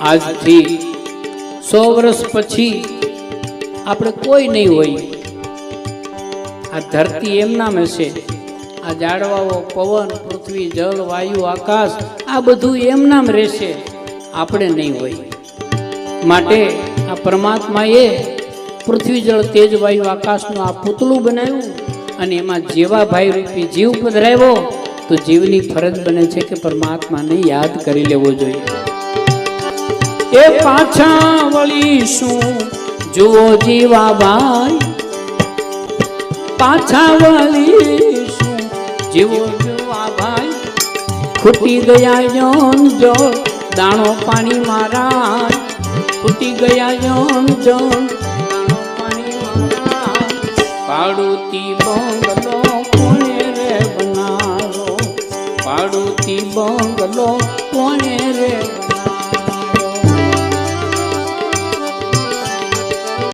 આજથી સો વર્ષ પછી આપણે કોઈ નહીં હોય. આ ધરતી એમ નામ હશે આ ઝાડવાઓ, પવન, પૃથ્વી, જળ, વાયુ, આકાશ, આ બધું એમ નામ રહેશે. આપણે નહીં હોય. માટે આ પરમાત્માએ પૃથ્વી, જળ, તેજ, વાયુ, આકાશનું આ પૂતળું બનાવ્યું અને એમાં જેવા ભાઈ રૂપી જીવ પધરાવ્યો, તો જીવની ફરજ બને છે કે પરમાત્માને યાદ કરી લેવો જોઈએ. એ પાછા વળીશું. જુઓ જીવા ભાઈ પાછા વળીશું. જીવો જીવા ભાઈ ખૂટી ગયા યોન જો દાણો પાણી મારા ખૂટી ગયા યોન જો પાડુતી બંગલો કોણે રે બનાવો પાડુતી બંગલો કોણે?